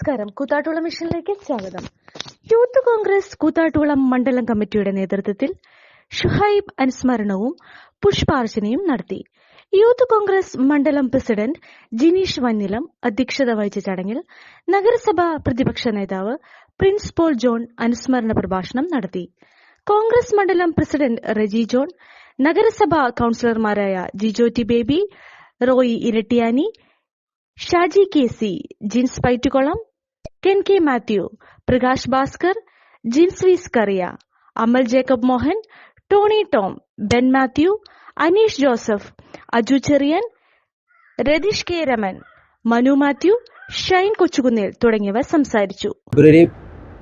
നമസ്കാരം. കൂത്താട്ടുള്ള മിഷനിലേക്ക് സ്വാഗതം. യൂത്ത് കോൺഗ്രസ് കൂത്താട്ടുകുളം മണ്ഡലം കമ്മിറ്റിയുടെ നേതൃത്വത്തിൽ ഷുഹൈബ് അനുസ്മരണവും പുഷ്പാർച്ചനയും നടത്തി. യൂത്ത് കോൺഗ്രസ് മണ്ഡലം പ്രസിഡന്റ് ജിനീഷ് വന്നിലം അധ്യക്ഷത വഹിച്ച ചടങ്ങിൽ നഗരസഭാ പ്രതിപക്ഷ നേതാവ് പ്രിൻസ് പോൾ ജോൺ അനുസ്മരണ പ്രഭാഷണം നടത്തി. കോൺഗ്രസ് മണ്ഡലം പ്രസിഡന്റ് റെജി ജോൺ നഗരസഭാ കൌൺസിലർമാരായ Jijo T Baby Roy Irattiyani Shaji K C Jins Paitukulam Ken K Mathew Prakash Bhaskar Jins Kariya Amal Jacob Mohan Tony Tom Ben Mathew Aneesh Joseph Aju Cherian Ratheesh K Raman Manu Mathew Shine Kochukunnel തുടങ്ങിയവർ സംസാരിച്ചു. ഫെബ്രുവരി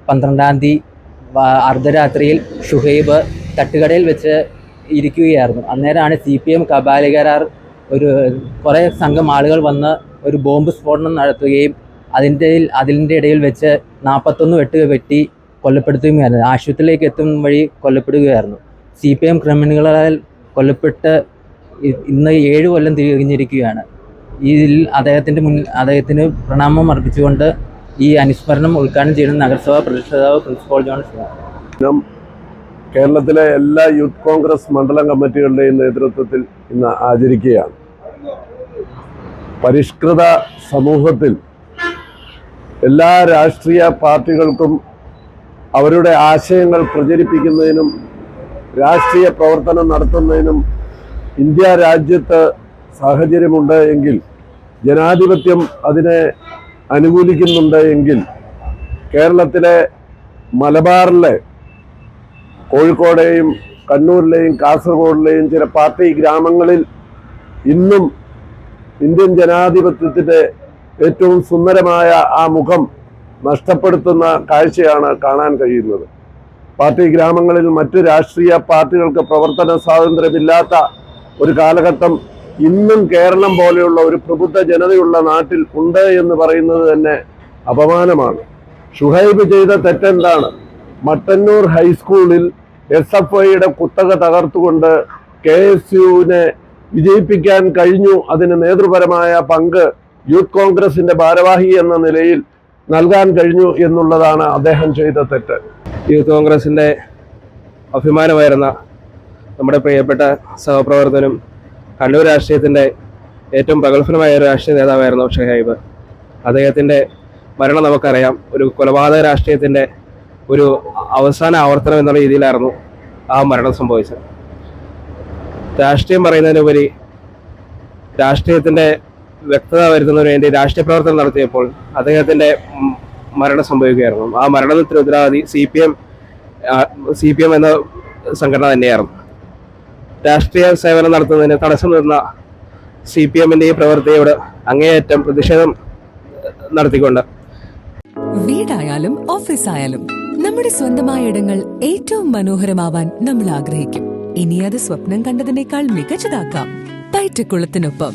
പന്ത്രണ്ടാം തീയതി അർദ്ധരാത്രിയിൽ ഷുഹൈബ് തട്ടുകടയിൽ വെച്ച് ഇരിക്കുകയായിരുന്നു. അന്നേരമാണ് C P M കബാലികരാർ ഒരു കുറേ സംഘം ആളുകൾ വന്ന് ഒരു ബോംബ് സ്ഫോടനം നടത്തുകയും അതിന്റെ അതിന്റെ ഇടയിൽ വെച്ച് നാൽപ്പത്തൊന്ന് വെട്ട് വെട്ടി കൊല്ലപ്പെടുത്തുകയായിരുന്നു ആശുപത്രിയിലേക്ക് എത്തും വഴി കൊല്ലപ്പെടുകയായിരുന്നു. സി പി എം ക്രിമിനലുകളാൽ കൊല്ലപ്പെട്ട് ഇന്ന് ഏഴ് കൊല്ലം തിരിഞ്ഞിരിക്കുകയാണ്. ഇതിൽ അദ്ദേഹത്തിന്റെ മുൻ അദ്ദേഹത്തിന് പ്രണാമം അർപ്പിച്ചുകൊണ്ട് ഈ അനുസ്മരണം ഉദ്ഘാടനം ചെയ്യുന്ന നഗരസഭാ പ്രതിഷ്ഠാതാവ് പ്രിൻസിപ്പൽ ജോൺ കേരളത്തിലെ എല്ലാ യൂത്ത് കോൺഗ്രസ് മണ്ഡലം കമ്മിറ്റികളുടെയും നേതൃത്വത്തിൽ ഇന്ന് ആചരിക്കുകയാണ്. പരിഷ്കൃത സമൂഹത്തിൽ എല്ലാ രാഷ്ട്രീയ പാർട്ടികൾക്കും അവരുടെ ആശയങ്ങൾ പ്രചരിപ്പിക്കുന്നതിനും രാഷ്ട്രീയ പ്രവർത്തനം നടത്തുന്നതിനും ഇന്ത്യ രാജ്യത്ത് സാഹചര്യമുണ്ട് എങ്കിൽ ജനാധിപത്യം അതിനെ അനുകൂലിക്കുന്നുണ്ട് എങ്കിൽ കേരളത്തിലെ മലബാറിലെ കോഴിക്കോടെയും കണ്ണൂരിലെയും കാസർഗോഡിലെയും ചില പാർട്ടി ഗ്രാമങ്ങളിൽ ഇന്നും ഇന്ത്യൻ ജനാധിപത്യത്തിന്റെ ഏറ്റവും സുന്ദരമായ ആ മുഖം നഷ്ടപ്പെടുത്തുന്ന കാഴ്ചയാണ് കാണാൻ കഴിയുന്നത്. പാർട്ടി ഗ്രാമങ്ങളിൽ മറ്റു രാഷ്ട്രീയ പാർട്ടികൾക്ക് പ്രവർത്തന സ്വാതന്ത്ര്യമില്ലാത്ത ഒരു കാലഘട്ടം ഇന്നും കേരളം പോലെയുള്ള ഒരു പ്രബുദ്ധ ജനതയുള്ള നാട്ടിൽ ഉണ്ട് എന്ന് പറയുന്നത് തന്നെ അപമാനമാണ്. ഷുഹൈബ് ചെയ്ത തെറ്റെന്താണ്? മട്ടന്നൂർ ഹൈസ്കൂളിൽ എസ് എഫ് ഐയുടെ കുത്തക തകർത്തുകൊണ്ട് കെ എസ് യുവിനെ വിജയിപ്പിക്കാൻ കഴിഞ്ഞു. അതിന് നേതൃപരമായ പങ്ക് യൂത്ത് കോൺഗ്രസിന്റെ ഭാരവാഹി എന്ന നിലയിൽ നൽകാൻ കഴിഞ്ഞു എന്നുള്ളതാണ് അദ്ദേഹം ചെയ്ത തെറ്റ്. യൂത്ത് കോൺഗ്രസിന്റെ അഭിമാനമായിരുന്ന നമ്മുടെ പ്രിയപ്പെട്ട സഹപ്രവർത്തനും കണ്ണൂർ രാഷ്ട്രീയത്തിന്റെ ഏറ്റവും പ്രഗത്ഭനമായ ഒരു രാഷ്ട്രീയ നേതാവായിരുന്നു ഷെഹൈബ് അദ്ദേഹത്തിന്റെ മരണം നമുക്കറിയാം. ഒരു കൊലപാതക രാഷ്ട്രീയത്തിന്റെ ഒരു അവസാന ആവർത്തനം എന്നുള്ള രീതിയിലായിരുന്നു ആ മരണം സംഭവിച്ചത്. രാഷ്ട്രീയം പറയുന്നതിനുപരി രാഷ്ട്രീയത്തിന്റെ വ്യക്തത വരുത്തുന്നതിന് വേണ്ടി രാഷ്ട്രീയ പ്രവർത്തനം നടത്തിയപ്പോൾ അദ്ദേഹത്തിന്റെ മരണം സംഭവിക്കുകയായിരുന്നു. ആ മരണത്തിന് ഉത്തരവാദി C P M C P M എന്ന സംഘടന തന്നെയായിരുന്നു. രാഷ്ട്രീയ സേവനം നടത്തുന്നതിന് തടസ്സം നിന്ന സി പി എമ്മിന്റെ ഈ പ്രവൃത്തിയോട് അങ്ങേയറ്റം പ്രതിഷേധം നടത്തിക്കൊണ്ട്. വീടായാലും ഓഫീസായാലും നമ്മുടെ സ്വന്തമായ ഇടങ്ങൾ ഏറ്റവും മനോഹരമാവാൻ നമ്മൾ ആഗ്രഹിക്കും. ഇനി അത് സ്വപ്നം കണ്ടതിനേക്കാൾ മികച്ചതാക്കാം. പൈറ്റക്കുളത്തിനൊപ്പം